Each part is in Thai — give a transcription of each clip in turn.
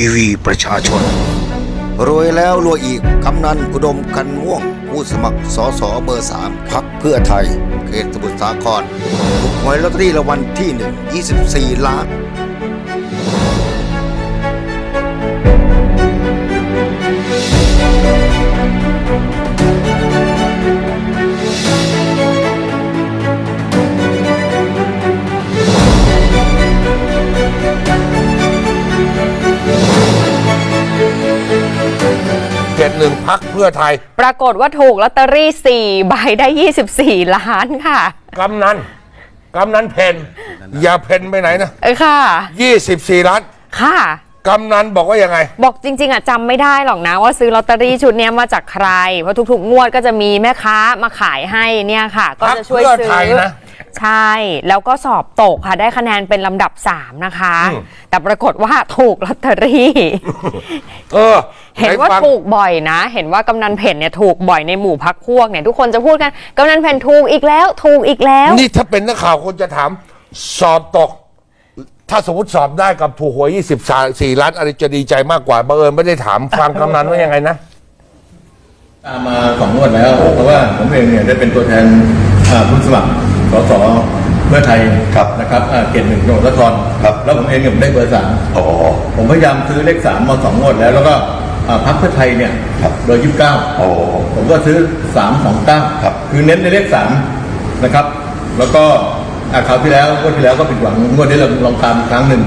ทีวีประชาชน รวยแล้วรวยอีก กำนันอุดมกันม่วง ผู้สมัครสอสอเบอร์สามพักเพื่อไทย เขตสมุทรสาครถูกหวยลอตเตอรี่รางวัลที่หนึ่ง24 ล้าน เขตหนึ่งพักเพื่อไทย ปรากฏว่าถูกลอตเตอรี่4ใบได้ 24 ล้านค่ะ กำนันกำนันเพนอย่าเพนไปไหนนะ เออค่ะ 24 ล้าน ค่ะ กำนันบอกว่ายังไง บอกจริง ๆอะจำไม่ได้หรอกนะ ว่าซื้อลอตเตอรี่ชุดเนี้ยมาจากใคร เพราะทุกๆ งวดก็จะมีแม่ค้ามาขายให้เนี่ยค่ะ ก็จะช่วยพรรคเพื่ซื้อไทยอนะใช่ แล้วก็สอบตกค่ะได้คะแนนเป็นลำดับ 3 นะคะ อืม แต่ปรากฏว่าถูกลอตเตอรี่ เออเห็นว่าไฟัง ถูกบ่อยนะ เห็นว่ากำนันเพ่นเนี่ยถูกบ่อยในหมู่พักพวกเนี่ยทุกคนจะพูดกันกำนันเพ่นถูกอีกแล้ว ถูกอีกแล้ว นี่ถ้าเป็นนักข่าวคนจะถาม สอบตก ถ้าสมมติสอบได้กับถูกหวย24ล้านอะไรจะดีใจมากกว่าบังเอิญไม่ได้ถามฟังกำนันว่ายังไงนะ ตามมาสองงวดแล้ว เพราะว่าผมเองเนี่ยได้เป็นตัวแทนอ่าผู้สมัครสสเพื่อไทยครับนะครับอ่าเขตหนึ่งจังหวัดนครครับ แล้วผมเองเนี่ยผมได้เบอร์สามอ๋อ ผมพยายามซื้อเลขสามมาสองงวดแล้ว แล้วก็อ่าพรรคเพื่อไทยเนี่ยครับ เบอร์ยี่สิบเก้า อ๋อ ผมก็ซื้อสามสองเก้าครับ คือเน้นในเลขสามนะครับ แล้วก็อ่า คราวที่แล้วงวดที่แล้วก็ผิดหวังงวดนี้เราลองตามอีกครั้งหนึ่ง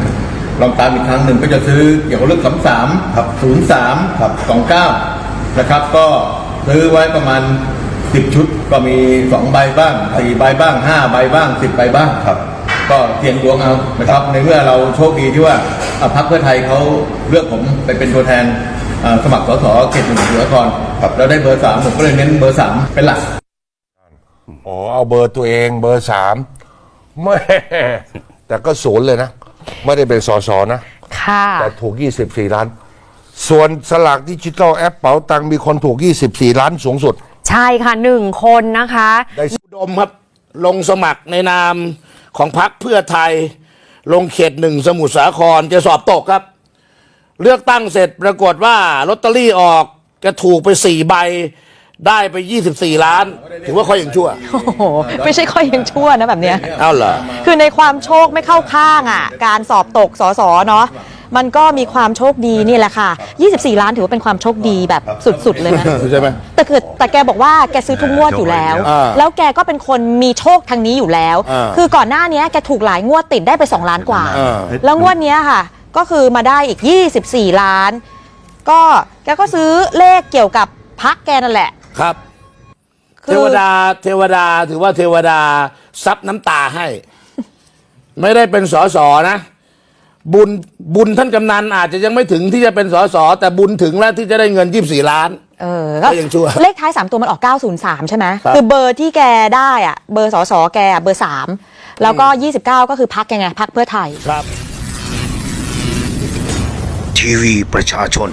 ลองตามอีกครั้งหนึ่งก็จะซื้อเกี่ยวกับเรื่องสามสามครับศูนย์สามครับสองเก้านะครับ ก็ซื้อไว้ประมาณสิบชุดก็มีสองใบบ้างสี่ใบบ้างห้าใบบ้างสิบใบบ้างครับ ก็เสี่ยงดวงเอานะครับ ในเมื่อเราโชคดีที่ว่าอ่าพรรคเพื่อไทยเขาเลือกผมไปเป็นตัวแทนอ่าสมัครสสเขตหนึ่งเหนือครครับแล้วได้เบอร์สามผมก็เลยเน้นเบอร์สามเป็นหลักอ๋อเอาเบอร์ตัวเองเบอร์สาม แม่แต่ก็ศูนย์เลยนะ ไม่ได้เป็นสอสอนะ ค่ะ แต่ถูก 24 ล้าน ส่วนสลากดิจิทัลแอปเป๋าตังค์มีคนถูก 24 ล้านสูงสุด ใช่ค่ะหนึ่งคนนะคะ ได้อุดมครับลงสมัครในนามของพรรคเพื่อไทย ลงเขตหนึ่งสมุทรสาครจะสอบตกครับ เลือกตั้งเสร็จปรากฏว่าลอตเตอรี่ออกจะถูกไปสี่ใบ ได้ไป 24 ล้าน ถือว่าค่อยยังชั่ว โอ้โหไม่ใช่ค่อยยังชั่วนะแบบเนี้ย เอ้าเหรอ คือในความโชคไม่เข้าข้างอะ การสอบตกสอสอเนาะมันก็มีความโชคดีนี่แหละค่ะ 24 ล้านถือว่าเป็นความโชคดีแบบสุดๆเลยนะ ใช่ไหม แต่คือแต่แกบอกว่าแกซื้อทุกงวดอยู่แล้ว อ่าแล้วแกก็เป็นคนมีโชคทางนี้อยู่แล้ว อ่าคือก่อนหน้านี้แกถูกหลายงวดติดได้ไป 2 ล้านกว่า อ่า แล้วงวดเนี้ยค่ะ ก็คือมาได้อีก 24 ล้าน ก็แกก็ซื้อเลขเกี่ยวกับพักแกนั่นแหละ ครับ คือ เทวดาเทวดาถือว่าเทวดาซับน้ำตาให้ ไม่ได้เป็นสอสอนะ บุญบุญท่านกำนันอาจจะยังไม่ถึงที่จะเป็นสอสอแต่บุญถึงแล้วที่จะได้เงิน24ล้าน เออก็ยังชั่วเลขท้าย 3 ตัวมันออก 903 ใช่ไหมครับคือเบอร์ที่แกได้อะเบอร์สอสอแกอะเบอร์ 3 แล้วก็ 29 ก็คือพักแกไงพักเพื่อไทย ครับ ทีวีประชาชน